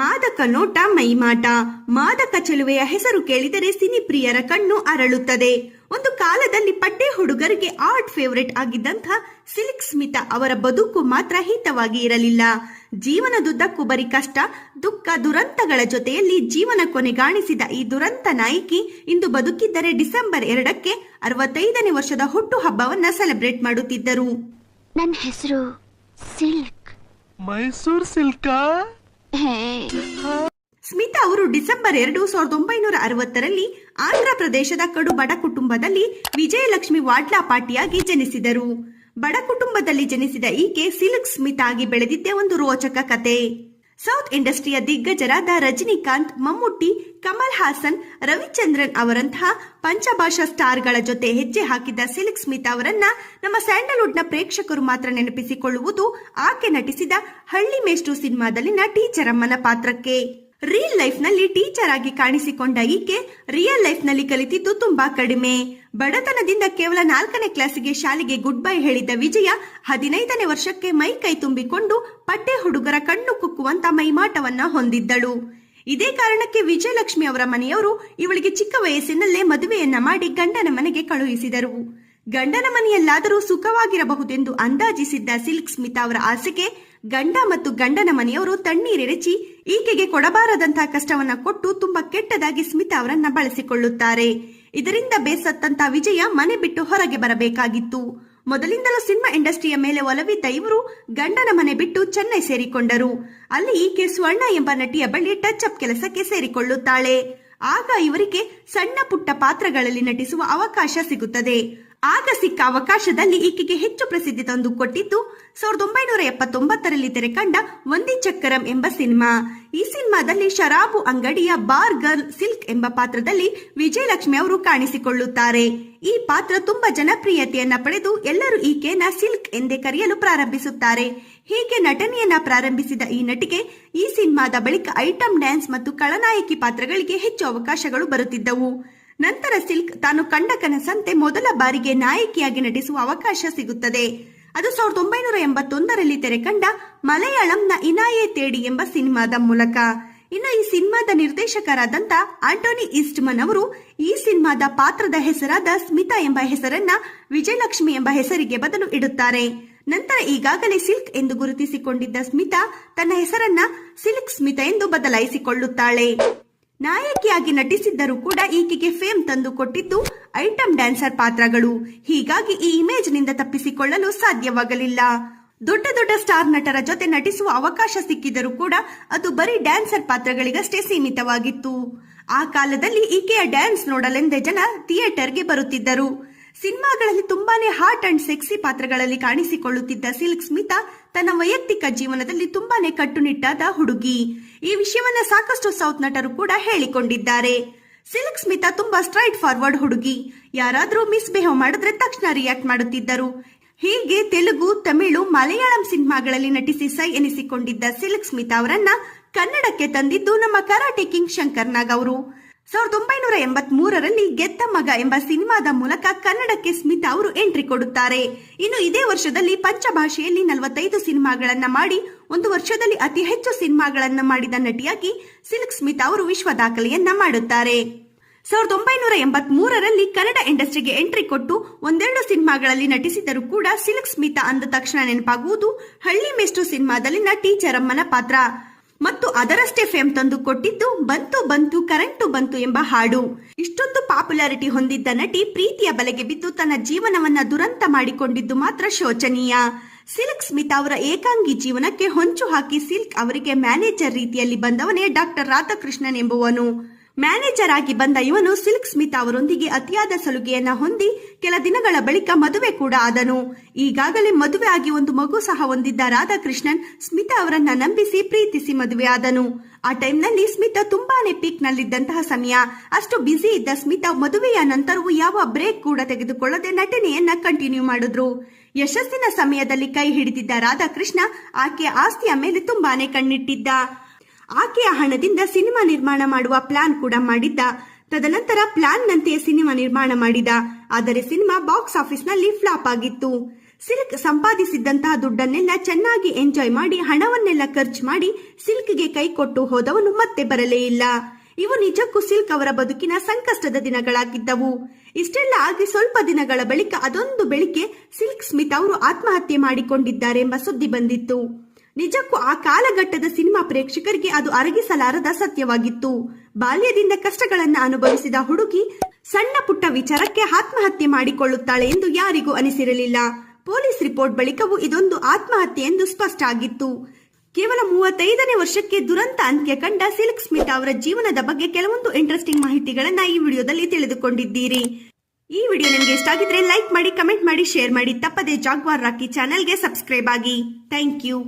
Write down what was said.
ಮಾದಕ ನೋಟ ಮೈಮಾಟ ಮಾದಕ ಚೆಲುವೆಯ ಹೆಸರು ಕೇಳಿದರೆ ಸಿನಿಪ್ರಿಯರ ಕಣ್ಣು ಅರಳುತ್ತದೆ. ಒಂದು ಕಾಲದಲ್ಲಿ ಪಟ್ಟೆ ಹುಡುಗರಿಗೆ ಆರ್ಟ್ ಫೇವರೇಟ್ ಆಗಿದ್ದಂಥ ಸಿಲ್ಕ್ ಸ್ಮಿತಾ ಅವರ ಬದುಕು ಮಾತ್ರ ಹಿತವಾಗಿ ಇರಲಿಲ್ಲ. ಜೀವನದುದ್ದಕ್ಕೂ ಬರೀ ಕಷ್ಟ ದುಃಖ ದುರಂತಗಳ ಜೊತೆಯಲ್ಲಿ ಜೀವನ ಕೊನೆಗಾಣಿಸಿದ ಈ ದುರಂತ ನಾಯಕಿ ಇಂದು ಬದುಕಿದ್ದರೆ ಡಿಸೆಂಬರ್ ಎರಡಕ್ಕೆ ಅರವತ್ತೈದನೇ ವರ್ಷದ ಹುಟ್ಟುಹಬ್ಬವನ್ನ ಸೆಲೆಬ್ರೇಟ್ ಮಾಡುತ್ತಿದ್ದರು. ನನ್ನ ಹೆಸರು ಸಿಲ್ಕ್. ಮೈಸೂರು ಸಿಲ್ಕಾ? ಸ್ಮಿತಾ ಅವರು ಡಿಸೆಂಬರ್ ಎರಡು ಸಾವಿರದ ಒಂಬೈನೂರ ಅರವತ್ತರಲ್ಲಿ ಆಂಧ್ರ ಪ್ರದೇಶದ ಕಡು ಬಡ ಕುಟುಂಬದಲ್ಲಿ ವಿಜಯಲಕ್ಷ್ಮಿ ವಾಡ್ಲಾ ಪಾಟಿಯಾಗಿ ಜನಿಸಿದರು. ಬಡ ಕುಟುಂಬದಲ್ಲಿ ಜನಿಸಿದ ಈಕೆ ಸಿಲ್ಕ್ ಸ್ಮಿತಾ ಆಗಿ ಬೆಳೆದಿದ್ದೇ ಒಂದು ರೋಚಕ ಕತೆ. ಸೌತ್ ಇಂಡಸ್ಟ್ರಿಯ ದಿಗ್ಗಜರಾದ ರಜನಿಕಾಂತ್ ಮಮ್ಮುಟ್ಟಿ ಕಮಲ್ ಹಾಸನ್, ರವಿಚಂದ್ರನ್ ಅವರಂತಹ ಪಂಚಭಾಷಾ ಸ್ಟಾರ್ಗಳ ಜೊತೆ ಹೆಜ್ಜೆ ಹಾಕಿದ್ದ ಸಿಲ್ಕ್ ಸ್ಮಿತ್ ಅವರನ್ನ ನಮ್ಮ ಸ್ಯಾಂಡಲ್ವುಡ್ನ ಪ್ರೇಕ್ಷಕರು ಮಾತ್ರ ನೆನಪಿಸಿಕೊಳ್ಳುವುದು ಆಕೆ ನಟಿಸಿದ ಹಳ್ಳಿ ಮೇಷ್ಟು ಸಿನಿಮಾದಲ್ಲಿನ ಟೀಚರಮ್ಮನ ಪಾತ್ರಕ್ಕೆ. ರಿಯಲ್ ಲೈಫ್ನಲ್ಲಿ ಟೀಚರ್ ಆಗಿ ಕಾಣಿಸಿಕೊಂಡ ಈಕೆ ರಿಯಲ್ ಲೈಫ್ನಲ್ಲಿ ಕಲಿತಿದ್ದು ತುಂಬಾ ಕಡಿಮೆ. ಬಡತನದಿಂದ ಕೇವಲ ನಾಲ್ಕನೇ ಕ್ಲಾಸಿಗೆ ಶಾಲೆಗೆ ಗುಡ್ ಬೈ ಹೇಳಿದ್ದ ವಿಜಯ ಹದಿನೈದನೇ ವರ್ಷಕ್ಕೆ ಮೈ ಕೈ ತುಂಬಿಕೊಂಡು ಪಟ್ಟೆ ಹುಡುಗರ ಕಣ್ಣು ಕುಕ್ಕುವಂತ ಮೈಮಾಟವನ್ನ ಹೊಂದಿದ್ದಳು. ಇದೇ ಕಾರಣಕ್ಕೆ ವಿಜಯಲಕ್ಷ್ಮಿ ಅವರ ಮನೆಯವರು ಇವಳಿಗೆ ಚಿಕ್ಕ ವಯಸ್ಸಿನಲ್ಲೇ ಮದುವೆಯನ್ನ ಮಾಡಿ ಗಂಡನ ಮನೆಗೆ ಕಳುಹಿಸಿದರು. ಗಂಡನ ಮನೆಯಲ್ಲಾದರೂ ಸುಖವಾಗಿರಬಹುದೆಂದು ಅಂದಾಜಿಸಿದ್ದ ಸಿಲ್ಕ್ ಸ್ಮಿತಾ ಅವರ ಆಸೆಗೆ ಗಂಡ ಮತ್ತು ಗಂಡನ ಮನೆಯವರು ತಣ್ಣೀರೆರಚಿ ಈಕೆಗೆ ಕೊಡಬಾರದಂತಹ ಕಷ್ಟವನ್ನ ಕೊಟ್ಟು ತುಂಬಾ ಕೆಟ್ಟದಾಗಿ ಸ್ಮಿತಾ ಅವರನ್ನ ಬಳಸಿಕೊಳ್ಳುತ್ತಾರೆ. ಇದರಿಂದ ಬೇಸತ್ತಂತ ವಿಜಯ ಮನೆ ಬಿಟ್ಟು ಹೊರಗೆ ಬರಬೇಕಾಗಿತ್ತು. ಮೊದಲಿಂದಲೂ ಸಿನಿಮಾ ಇಂಡಸ್ಟ್ರಿಯ ಮೇಲೆ ಒಲವಿದ್ದ ಇವರು ಗಂಡನ ಮನೆ ಬಿಟ್ಟು ಚೆನ್ನೈ ಸೇರಿಕೊಂಡರು. ಅಲ್ಲಿ ಈಕೆ ಸ್ವರ್ಣ ಎಂಬ ನಟಿಯ ಬಳಿ ಟಚ್ ಅಪ್ ಕೆಲಸಕ್ಕೆ ಸೇರಿಕೊಳ್ಳುತ್ತಾಳೆ. ಆಗ ಇವರಿಗೆ ಸಣ್ಣ ಪುಟ್ಟ ಪಾತ್ರಗಳಲ್ಲಿ ನಟಿಸುವ ಅವಕಾಶ ಸಿಗುತ್ತದೆ. ಆಗ ಸಿಕ್ಕ ಅವಕಾಶದಲ್ಲಿ ಈಕೆಗೆ ಹೆಚ್ಚು ಪ್ರಸಿದ್ಧಿ ತಂದು ಕೊಟ್ಟಿದ್ದು ಸಾವಿರದ ಒಂಬೈನೂರ ಎಪ್ಪತ್ತೊಂಬತ್ತರಲ್ಲಿ ತೆರೆ ಕಂಡ ವಂದಿ ಚಕ್ಕರಂ ಎಂಬ ಸಿನಿಮಾ. ಈ ಸಿನಿಮಾದಲ್ಲಿ ಶರಾಬು ಅಂಗಡಿಯ ಬಾರ್ ಗರ್ಲ್ ಸಿಲ್ಕ್ ಎಂಬ ಪಾತ್ರದಲ್ಲಿ ವಿಜಯಲಕ್ಷ್ಮಿ ಅವರು ಕಾಣಿಸಿಕೊಳ್ಳುತ್ತಾರೆ. ಈ ಪಾತ್ರ ತುಂಬಾ ಜನಪ್ರಿಯತೆಯನ್ನ ಪಡೆದು ಎಲ್ಲರೂ ಈಕೆಯನ್ನ ಸಿಲ್ಕ್ ಎಂದೇ ಕರೆಯಲು ಪ್ರಾರಂಭಿಸುತ್ತಾರೆ. ಹೀಗೆ ನಟನೆಯನ್ನ ಪ್ರಾರಂಭಿಸಿದ ಈ ನಟಿಗೆ ಈ ಸಿನಿಮಾದ ಬಳಿಕ ಐಟಂ ಡ್ಯಾನ್ಸ್ ಮತ್ತು ಖಳನಾಯಕಿ ಪಾತ್ರಗಳಿಗೆ ಹೆಚ್ಚು ಅವಕಾಶಗಳು ಬರುತ್ತಿದ್ದವು. ನಂತರ ಸಿಲ್ಕ್ ತಾನು ಕಂಡ ಕನಸಂತೆ ಮೊದಲ ಬಾರಿಗೆ ನಾಯಕಿಯಾಗಿ ನಟಿಸುವ ಅವಕಾಶ ಸಿಗುತ್ತದೆ. ಅದು ಸಾವಿರದ ಒಂಬೈನೂರ ಎಂಬತ್ತೊಂದರಲ್ಲಿ ತೆರೆ ಕಂಡ ಮಲಯಾಳಂನ ಇನಾಯೆ ತೇಡಿ ಎಂಬ ಸಿನಿಮಾದ ಮೂಲಕ. ಇನ್ನು ಈ ಸಿನಿಮಾದ ನಿರ್ದೇಶಕರಾದಂತ ಆಂಟೋನಿ ಈಸ್ಟ್ಮನ್ ಅವರು ಈ ಸಿನಿಮಾದ ಪಾತ್ರದ ಹೆಸರಾದ ಸ್ಮಿತಾ ಎಂಬ ಹೆಸರನ್ನ ವಿಜಯಲಕ್ಷ್ಮಿ ಎಂಬ ಹೆಸರಿಗೆ ಬದಲು ಇಡುತ್ತಾರೆ. ನಂತರ ಈಗಾಗಲೇ ಸಿಲ್ಕ್ ಎಂದು ಗುರುತಿಸಿಕೊಂಡಿದ್ದ ಸ್ಮಿತಾ ತನ್ನ ಹೆಸರನ್ನ ಸಿಲ್ಕ್ ಸ್ಮಿತಾ ಎಂದು ಬದಲಾಯಿಸಿಕೊಳ್ಳುತ್ತಾಳೆ. ನಾಯಕಿಯಾಗಿ ನಟಿಸಿದ್ದರೂ ಕೂಡ ಈಕೆಗೆ ಫೇಮ್ ತಂದು ಕೊಟ್ಟಿದ್ದು ಐಟಂ ಡ್ಯಾನ್ಸರ್ ಪಾತ್ರಗಳು. ಹೀಗಾಗಿ ಈ ಇಮೇಜ್ನಿಂದ ತಪ್ಪಿಸಿಕೊಳ್ಳಲು ಸಾಧ್ಯವಾಗಲಿಲ್ಲ. ದೊಡ್ಡ ದೊಡ್ಡ ಸ್ಟಾರ್ ನಟರ ಜೊತೆ ನಟಿಸುವ ಅವಕಾಶ ಸಿಕ್ಕಿದರೂ ಕೂಡ ಅದು ಬರೀ ಡ್ಯಾನ್ಸರ್ ಪಾತ್ರಗಳಿಗಷ್ಟೇ ಸೀಮಿತವಾಗಿತ್ತು. ಆ ಕಾಲದಲ್ಲಿ ಈಕೆಯ ಡ್ಯಾನ್ಸ್ ನೋಡಲೆಂದೇ ಜನ ಥಿಯೇಟರ್ಗೆ ಬರುತ್ತಿದ್ದರು. ಸಿನಿಮಾಗಳಲ್ಲಿ ತುಂಬಾನೇ ಹಾಟ್ ಅಂಡ್ ಸೆಕ್ಸಿ ಪಾತ್ರಗಳಲ್ಲಿ ಕಾಣಿಸಿಕೊಳ್ಳುತ್ತಿದ್ದ ಸಿಲ್ಕ್ ಸ್ಮಿತಾ ತನ್ನ ವೈಯಕ್ತಿಕ ಜೀವನದಲ್ಲಿ ತುಂಬಾನೇ ಕಟ್ಟುನಿಟ್ಟಾದ ಹುಡುಗಿ. ಈ ವಿಷಯವನ್ನ ಸಾಕಷ್ಟು ಸೌತ್ ನಟರು ಕೂಡ ಹೇಳಿಕೊಂಡಿದ್ದಾರೆ. ಸಿಲ್ಕ್ ಸ್ಮಿತಾ ತುಂಬಾ ಸ್ಟ್ರೈಟ್ ಫಾರ್ವರ್ಡ್ ಹುಡುಗಿ. ಯಾರಾದ್ರೂ ಮಿಸ್ಬಿಹೇವ್ ಮಾಡಿದ್ರೆ ತಕ್ಷಣ ರಿಯಾಕ್ಟ್ ಮಾಡುತ್ತಿದ್ದರು. ಹೀಗೆ ತೆಲುಗು, ತಮಿಳು, ಮಲಯಾಳಂ ಸಿನಿಮಾಗಳಲ್ಲಿ ನಟಿಸಿ ಸೈ ಎನಿಸಿಕೊಂಡಿದ್ದ ಸಿಲ್ಕ್ ಸ್ಮಿತಾ ಅವರನ್ನ ಕನ್ನಡಕ್ಕೆ ತಂದಿದ್ದು ನಮ್ಮ ಕರಾಟೆ ಕಿಂಗ್ ಶಂಕರ್ ನಾಗ್ ಅವರು. ಸಾವಿರದ ಒಂಬೈನೂರ ಎಂಬತ್ ಮೂರರಲ್ಲಿ ಗೆದ್ದ ಮಗ ಎಂಬ ಸಿನಿಮಾದ ಮೂಲಕ ಕನ್ನಡಕ್ಕೆ ಸ್ಮಿತಾ ಅವರು ಎಂಟ್ರಿ ಕೊಡುತ್ತಾರೆ. ಇನ್ನು ಇದೇ ವರ್ಷದಲ್ಲಿ ಪಂಚಭಾಷೆಯಲ್ಲಿ ನಲವತ್ತೈದು ಸಿನಿಮಾಗಳನ್ನ ಮಾಡಿ, ಒಂದು ವರ್ಷದಲ್ಲಿ ಅತಿ ಹೆಚ್ಚು ಸಿನಿಮಾಗಳನ್ನ ಮಾಡಿದ ನಟಿಯಾಗಿ ಸಿಲ್ಕ್ ಸ್ಮಿತಾ ಅವರು ವಿಶ್ವ ದಾಖಲೆಯನ್ನ ಮಾಡುತ್ತಾರೆ. ಸಾವಿರದ ಒಂಬೈನೂರ ಎಂಬತ್ ಮೂರರಲ್ಲಿ ಕನ್ನಡ ಇಂಡಸ್ಟ್ರಿಗೆ ಎಂಟ್ರಿ ಕೊಟ್ಟು ಒಂದೆರಡು ಸಿನಿಮಾಗಳಲ್ಲಿ ನಟಿಸಿದರೂ ಕೂಡ ಸಿಲ್ಕ್ ಸ್ಮಿತಾ ಅಂದ ತಕ್ಷಣ ನೆನಪಾಗುವುದು ಹಳ್ಳಿ ಮೆಸ್ಟು ಸಿನಿಮಾದಲ್ಲಿನ ಟೀಚರಮ್ಮನ ಪಾತ್ರ. ಮತ್ತು ಅದರಷ್ಟೇ ಫೇಮ್ ತಂದು ಕೊಟ್ಟಿದ್ದು ಬಂತು ಬಂತು, ಕರೆಂಟು ಬಂತು ಎಂಬ ಹಾಡು. ಇಷ್ಟೊಂದು ಪಾಪ್ಯುಲಾರಿಟಿ ಹೊಂದಿದ್ದ ನಟಿ ಪ್ರೀತಿಯ ಬಲೆಗೆ ಬಿದ್ದು ತನ್ನ ಜೀವನವನ್ನ ದುರಂತ ಮಾಡಿಕೊಂಡಿದ್ದು ಮಾತ್ರ ಶೋಚನೀಯ. ಸಿಲ್ಕ್ ಸ್ಮಿತ್ ಅವರ ಏಕಾಂಗಿ ಜೀವನಕ್ಕೆ ಹೊಂಚು ಹಾಕಿ ಸಿಲ್ಕ್ ಅವರಿಗೆ ಮ್ಯಾನೇಜರ್ ರೀತಿಯಲ್ಲಿ ಬಂದವನೇ ಡಾಕ್ಟರ್ ರಾಧಾಕೃಷ್ಣನ್ ಎಂಬುವನು. ಮ್ಯಾನೇಜರ್ ಆಗಿ ಬಂದ ಇವನು ಸಿಲ್ಕ್ ಸ್ಮಿತಾ ಅವರೊಂದಿಗೆ ಅತಿಯಾದ ಸಲುಗೆಯನ್ನ ಹೊಂದಿ ಕೆಲ ದಿನಗಳ ಬಳಿಕ ಮದುವೆ ಕೂಡ ಆದನು. ಈಗಾಗಲೇ ಮದುವೆ ಆಗಿ ಒಂದು ಮಗು ಸಹ ಹೊಂದಿದ್ದ ರಾಧಾಕೃಷ್ಣನ್ ಸ್ಮಿತಾ ಅವರನ್ನ ನಂಬಿಸಿ ಪ್ರೀತಿಸಿ ಮದುವೆ ಆದನು. ಆ ಟೈಮ್ನಲ್ಲಿ ಸ್ಮಿತಾ ತುಂಬಾನೇ ಪೀಕ್ ನಲ್ಲಿದ್ದಂತಹ ಸಮಯ. ಅಷ್ಟು ಬ್ಯುಸಿ ಇದ್ದ ಸ್ಮಿತಾ ಮದುವೆಯ ನಂತರವೂ ಯಾವ ಬ್ರೇಕ್ ಕೂಡ ತೆಗೆದುಕೊಳ್ಳದೆ ನಟನೆಯನ್ನ ಕಂಟಿನ್ಯೂ ಮಾಡಿದ್ರು. ಯಶಸ್ಸಿನ ಸಮಯದಲ್ಲಿ ಕೈ ಹಿಡಿದಿದ್ದ ರಾಧಾಕೃಷ್ಣ ಆಕೆಯ ಆಸ್ತಿಯ ಮೇಲೆ ತುಂಬಾನೇ ಕಣ್ಣಿಟ್ಟಿದ್ದ. ಆಕೆಯ ಹಣದಿಂದ ಸಿನಿಮಾ ನಿರ್ಮಾಣ ಮಾಡುವ ಪ್ಲಾನ್ ಕೂಡ ಮಾಡಿದ್ದ. ತದನಂತರ ಪ್ಲಾನ್ ನಂತೆಯೇ ಸಿನಿಮಾ ನಿರ್ಮಾಣ ಮಾಡಿದ. ಆದರೆ ಸಿನಿಮಾ ಬಾಕ್ಸ್ ಆಫೀಸ್ನಲ್ಲಿ ಫ್ಲಾಪ್ ಆಗಿತ್ತು. ಸಿಲ್ಕ್ ಸಂಪಾದಿಸಿದ್ದಂತಹ ದುಡ್ಡನ್ನೆಲ್ಲ ಚೆನ್ನಾಗಿ ಎಂಜಾಯ್ ಮಾಡಿ ಹಣವನ್ನೆಲ್ಲ ಖರ್ಚು ಮಾಡಿ ಸಿಲ್ಕ್ಗೆ ಕೈ ಕೊಟ್ಟು ಹೋದವನು ಮತ್ತೆ ಬರಲೇ ಇಲ್ಲ. ಇವು ನಿಜಕ್ಕೂ ಸಿಲ್ಕ್ ಅವರ ಬದುಕಿನ ಸಂಕಷ್ಟದ ದಿನಗಳಾಗಿದ್ದವು. ಇಷ್ಟೆಲ್ಲ ಆಗಿ ಸ್ವಲ್ಪ ದಿನಗಳ ಬಳಿಕ ಅದೊಂದು ಬೆಳಿಗ್ಗೆ ಸಿಲ್ಕ್ ಸ್ಮಿತ್ ಅವರು ಆತ್ಮಹತ್ಯೆ ಮಾಡಿಕೊಂಡಿದ್ದಾರೆ ಎಂಬ ಸುದ್ದಿ ಬಂದಿತ್ತು. ನಿಜಕ್ಕೂ ಆ ಕಾಲಘಟ್ಟದ ಸಿನಿಮಾ ಪ್ರೇಕ್ಷಕರಿಗೆ ಅದು ಅರಗಿಸಲಾರದ ಸತ್ಯವಾಗಿತ್ತು. ಬಾಲ್ಯದಿಂದ ಕಷ್ಟಗಳನ್ನು ಅನುಭವಿಸಿದ ಹುಡುಗಿ ಸಣ್ಣ ಪುಟ್ಟ ವಿಚಾರಕ್ಕೆ ಆತ್ಮಹತ್ಯೆ ಮಾಡಿಕೊಳ್ಳುತ್ತಾಳೆ ಎಂದು ಯಾರಿಗೂ ಅನಿಸಿರಲಿಲ್ಲ. ಪೊಲೀಸ್ ರಿಪೋರ್ಟ್ ಬಳಿಕವೂ ಇದೊಂದು ಆತ್ಮಹತ್ಯೆ ಎಂದು ಸ್ಪಷ್ಟ ಆಗಿತ್ತು. ಕೇವಲ ಮೂವತ್ತೈದನೇ ವರ್ಷಕ್ಕೆ ದುರಂತ ಅಂತ್ಯ ಕಂಡ ಸಿಲ್ಕ್ ಸ್ಮಿತ್ ಅವರ ಜೀವನದ ಬಗ್ಗೆ ಕೆಲವೊಂದು ಇಂಟ್ರೆಸ್ಟಿಂಗ್ ಮಾಹಿತಿಗಳನ್ನ ಈ ವಿಡಿಯೋದಲ್ಲಿ ತಿಳಿದುಕೊಂಡಿದ್ದೀರಿ. ಈ ವಿಡಿಯೋ ನಿಮಗೆ ಇಷ್ಟ ಆಗಿದ್ರೆ ಲೈಕ್ ಮಾಡಿ, ಕಮೆಂಟ್ ಮಾಡಿ, ಶೇರ್ ಮಾಡಿ. ತಪ್ಪದೆ ಜಾಗ್ವಾರ್ ರಾಕಿ ಚಾನೆಲ್ಗೆ ಸಬ್ಸ್ಕ್ರೈಬ್ ಆಗಿ. Thank you.